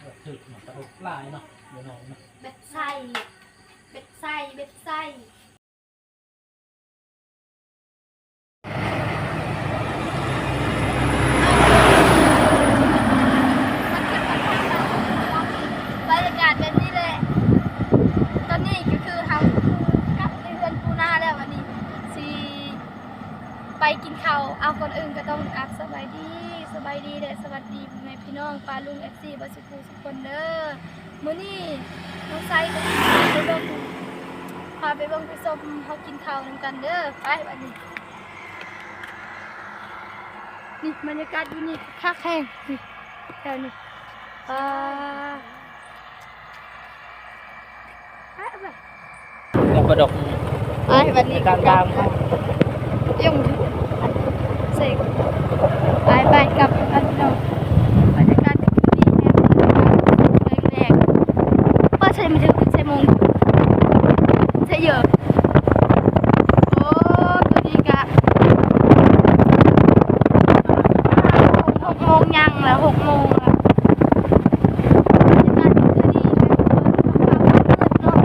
แบบถึกเนาะกระดูกลายเนาะเดี๋ยวน้องเนาะเบ็ดไส้เบ็ดไส้เบ็ดไส้บรรยากาศแบบนี้เลย ตอนนี้ก็คือทำกับเรือนปูนาแล้ววันนี้สีไปกินข้าวเอาคนอื่นก็ต้องกลับสบายดี สบายดีเด้อสวัสดีพ่อแม่พี่น้องปลาลุงเอฟซีบาสุคูสุกคนเด้อมื้อนี้น้องไซก็พาไปเบิ่งพาไปเบิ่งไปชมเฮากินข้าวนำกันเด้อไปวันนี้นี่บรรยากาศอยู่นี่คักแห้งนี่แถวนี้อ่าไปเอาไปกับกระดกไอ้วันนี้กลางกลางๆยุ่ง เสกไปไปกลับกันเนาะบรรยากาศดีแน่แรกๆเปิดใช้ไม่ถึงใช้โมงใช้เยอะโอ้ตัวนี้กะหกโมงยังแล้วหกโมงแล้วบรรยากาศดีเนาะ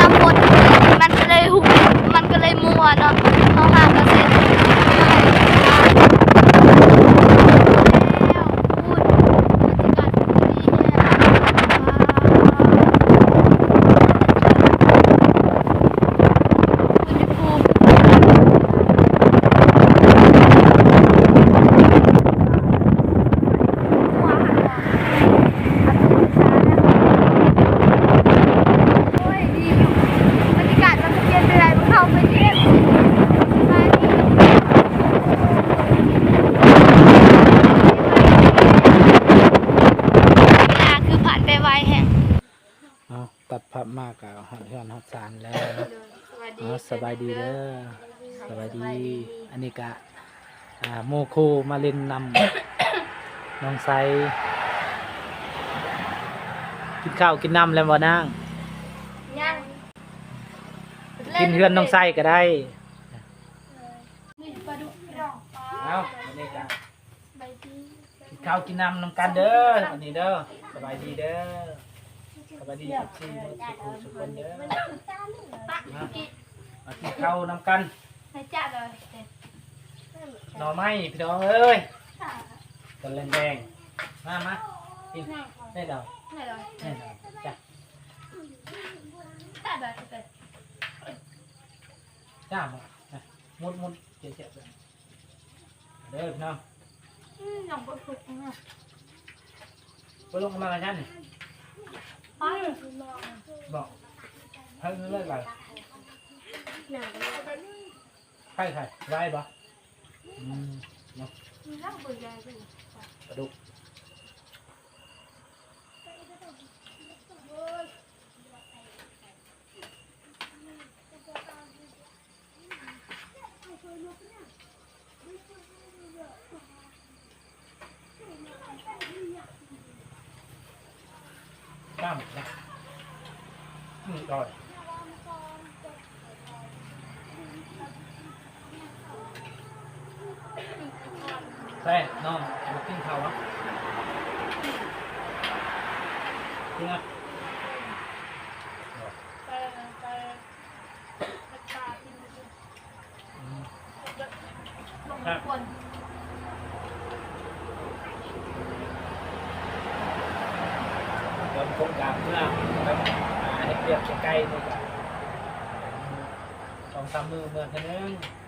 น้ำมนต์มันก็เลยหุบมันก็เลยมัวเนาะเขาหาก็เสร็จแล้วพูดบรรยากาศดีเนี่ยอุณหภูมิว้าวโอ้ยดีบรรยากาศมันเปลี่ยนไปไรมันเข้าไปเที่ยวไปเวลาคือผ่านไปไวแฮง เอาตัดภาพมากกับหอดเฮือนหอดสารแล้วเอาส บายดีเด้อสบายดี อันนี้กะอ่าโมโคมาเล่นนำน้องไซกินข้าวกินน้ำแล้วบ่นางยังกินเฮือนน้องไซก็ได้นี่ปลาดุกพี่น้องปลาเอาอันนี้กะใบดีกินข้าวกินน้ำน้ำกันเด้ออันนี้เด้อสบายดีเด้อสบายดีทุกที่ทุกคนเด้อปะกิน มากินข้าวน้ำกันให้จ้าเลยหน่อไม้พี่น้องเอ้ยต้นแดงๆมามากินได้ดอกไหนเลยได้ดอกจ้ะจ้าเลยจ้ามาอะมุดมุดเจ็บเจ็บเลยเด้อพี่น้องอืมยังบ่ถูกนะไปลงมากันยันนี่ไปบอกให้เลิกไป ใครใครไว้บ่อืมเนาะนั่งเบื่อเลยกระดูกจ้ามนะนี่ก่อนแซ่น้องมากินข้าววะจริงอะ ไปไปตากินอืมลงคนเดี๋ยวผมกลับเมื่อแบบหาให้เรียบใกล้ๆนี่จ้ะสองสามมือเมื่อแค่นึงจ้ะจ้ามอะอืมใช่ยังไม่เป็นไรน้อเดี๋ยวพี่น้อง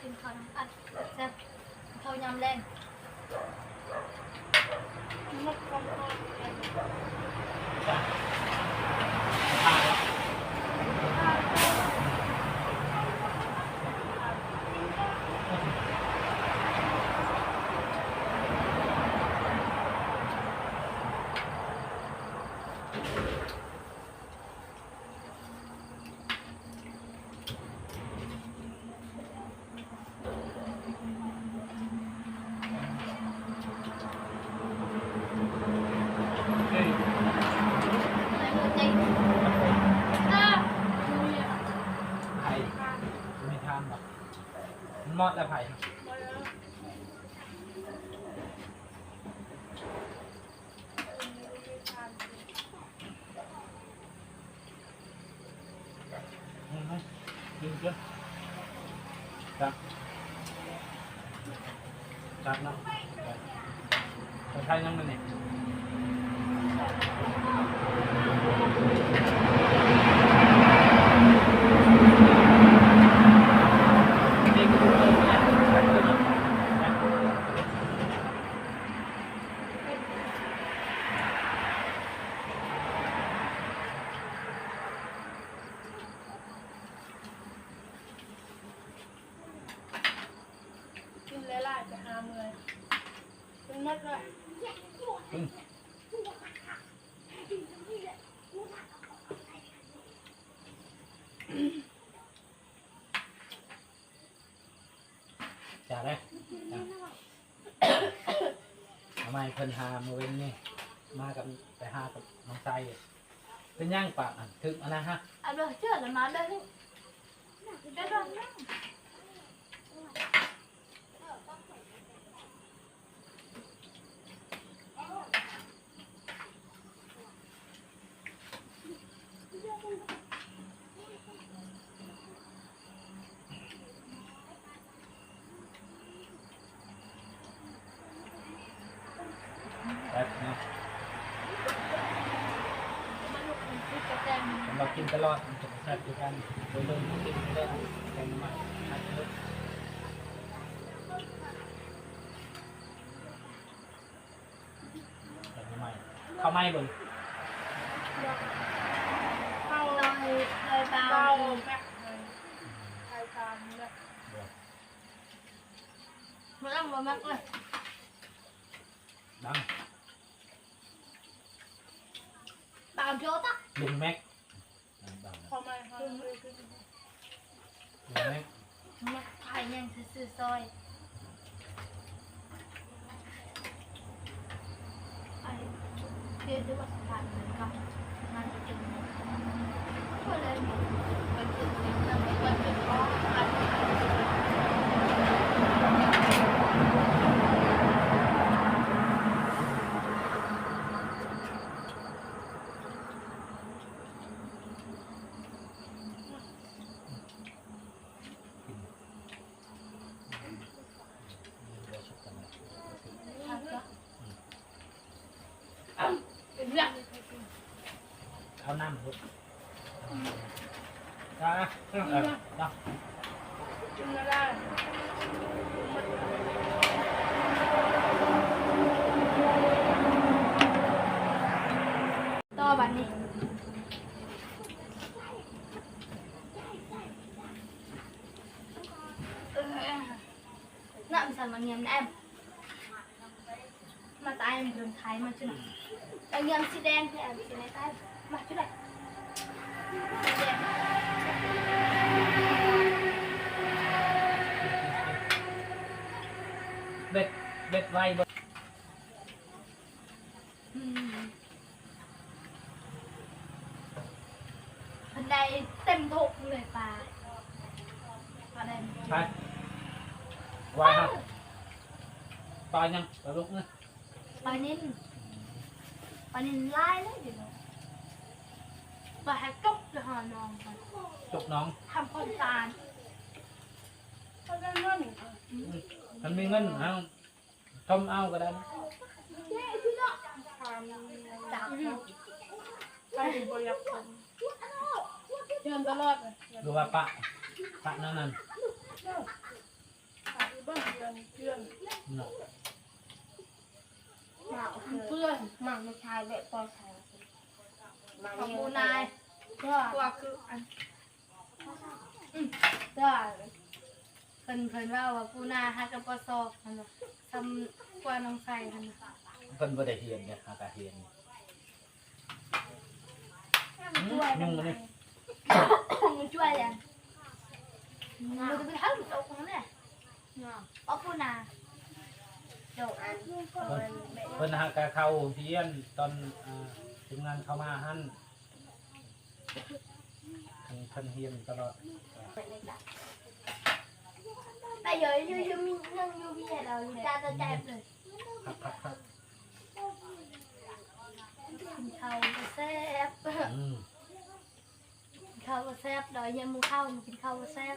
กินข้าวน้ำอัดแซ่บำแรง เฮ้ย ไม่รู้จริงอ้าว ไผ่ไม่ทำหรอกมันม อดและไผ่กินเยอะจับจับเนาะคนไทยยังมันเนี่ยนี่ก็ดูเลยเนี่ยจับเลยเนาะจับเลย กินหลายๆจะหาเมื่อยเป็น มัดเลยจ่าเลยจ่าทำไมเพิ่นหามาเว้นนี่ มากับไปหากับน้องไส้เป็นย่างปากอะถึงอันนะฮะ เอาเลยเชื่อแล้วมาเลยเดี๋ยวโดนนั่ง แบบนี้ มันลุกมันคุยกับแดง สำหรับ กินตลอดมันจะแซ่บด้วยกันโดยเดิมกินเล่นแกงใหม่ทัดเยอะแกงใหม่ข้าวไหม้เบิ่งเข้าลอยลอยเบาเบาแม็กเลยใครตามเลยมันต้องมามากเลยดังเบาโจตักลุงแม็ก เขามาเขาเลยขึ้นลุงแม็กมันไผ่ยังซื้อซอยไอ้เดี๋ยวดูว่าสถานมันกันมันจะเป็นก็เลยมันจะเป็นมันเป็นเป็นอ๋อ เป็นเรื่อง ข้าวหน้ำพุทจ้าเออดังกินไม่ได้ต่อบัดนี้น่ามีสันมาเงียมนะแอมมาตายมันเดินไทยมาจุดแต่เงียมสีแดงแอมสีไหนตาจุ ดไหนสีแดงเบ็ดเบ็ดไว้เบิ่งอืมบันไดเต็มท บปลายังปลาลูกนะปลานิ่นปลานิ่นไล่เลยเดี๋ยวนี้ปลาแฮกกบจะหาน้องมันจกน้องทำคนตาลเขาได้เงินมันมีเงินเอาทมเอาก็ได้นะทำจับใครบริยักคนเงินตลอดเลยดูว่าปะปะนั่นนั่นขายบ้านเดือนเดือนเนาะ หมาเพื่อนหมาไม่ชายแบบปอชายหมา ของเยปูนายเพื่อตัวคืออันเพื่อเพิ่นเพิ่นว่าว่าปูนาฮักกับปอซอกนั่นน่ะซ้ำกว่าน้องใส่นั่นน่ะเพิ่นบ่ได้เฮียนเนี่ยหากะเฮียนช่วยยุ่งเลยมันช่วยยังมันจะไปทำตกนั่นแหละอ๋อปูนาดอกอันเพิ่นเพิ่นหากะเข้าเฮียนตอนอ่า ทีมงานเข้ามาหั่นเพิ่นเพิ่นเฮียนตลอดแต่เยอะอยู่อยู่มีเรื่องอยู่พี่เราอยู่จ้าจะแจบเลยครับครับครับกินข้าวบ่แซ่บอืมกินข้าวบ่แซ่บดอยยังหมูข้าวมันกินข้าวบ่แซ่บ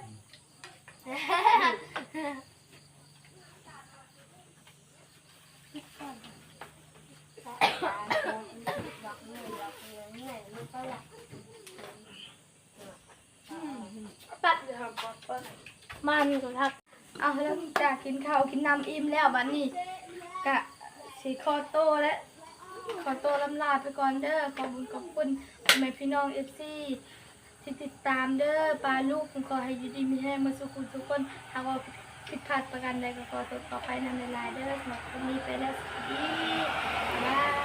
ดอกนี่ดอกนี่นี่มันก็หลักปัดเลยครับปัดมันก็ทักเอาแล้วจะกินข้าวกินน้ำอิ่มแล้วบัดนี้กะสีคอโตแล้วขอตัวลำลาไปก่อนเด้อขอบคุณขอบคุณพ่อแม่พี่น้องเอฟซีที่ติดตามเด้อปลาลูกผมขอให้อยู่ดีมีแห้งมาสุขุมทุกคนหากว่าผิดพลาดประการใดก็ขอตัวต่อไปนานๆเด้อสำหรับวันนี้ไปแล้วสวัสดีบ๊ายบาย